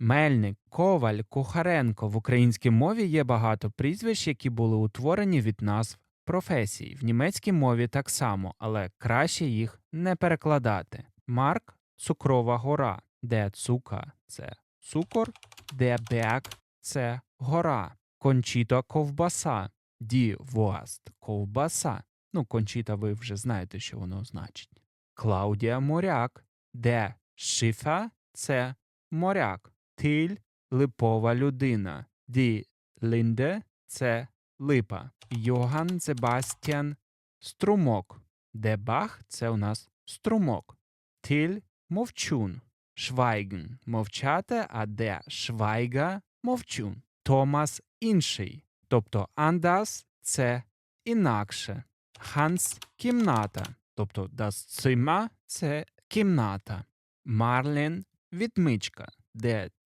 Мельник, коваль, кухаренко. В українській мові є багато прізвищ, які були утворені від назв професій. В німецькій мові так само, але краще їх не перекладати. Марк цукрова гора, де цука це цукор, де берг це гора. Кончіта ковбаса, ді вуаст ковбаса. Ну, кончіта, ви вже знаєте, що воно значить. Клаудія моряк, де шифа це моряк. Тиль липова людина. Ді лінде це липа. Йоган Себастьян струмок. Де бах це у нас струмок. Тиль мовчун. Швайген мовчати, а де швайга мовчун. Томас інший. Тобто андас це інакше. Ханс кімната. Тобто das Zimmer – це кімната. Марлен відмичка, де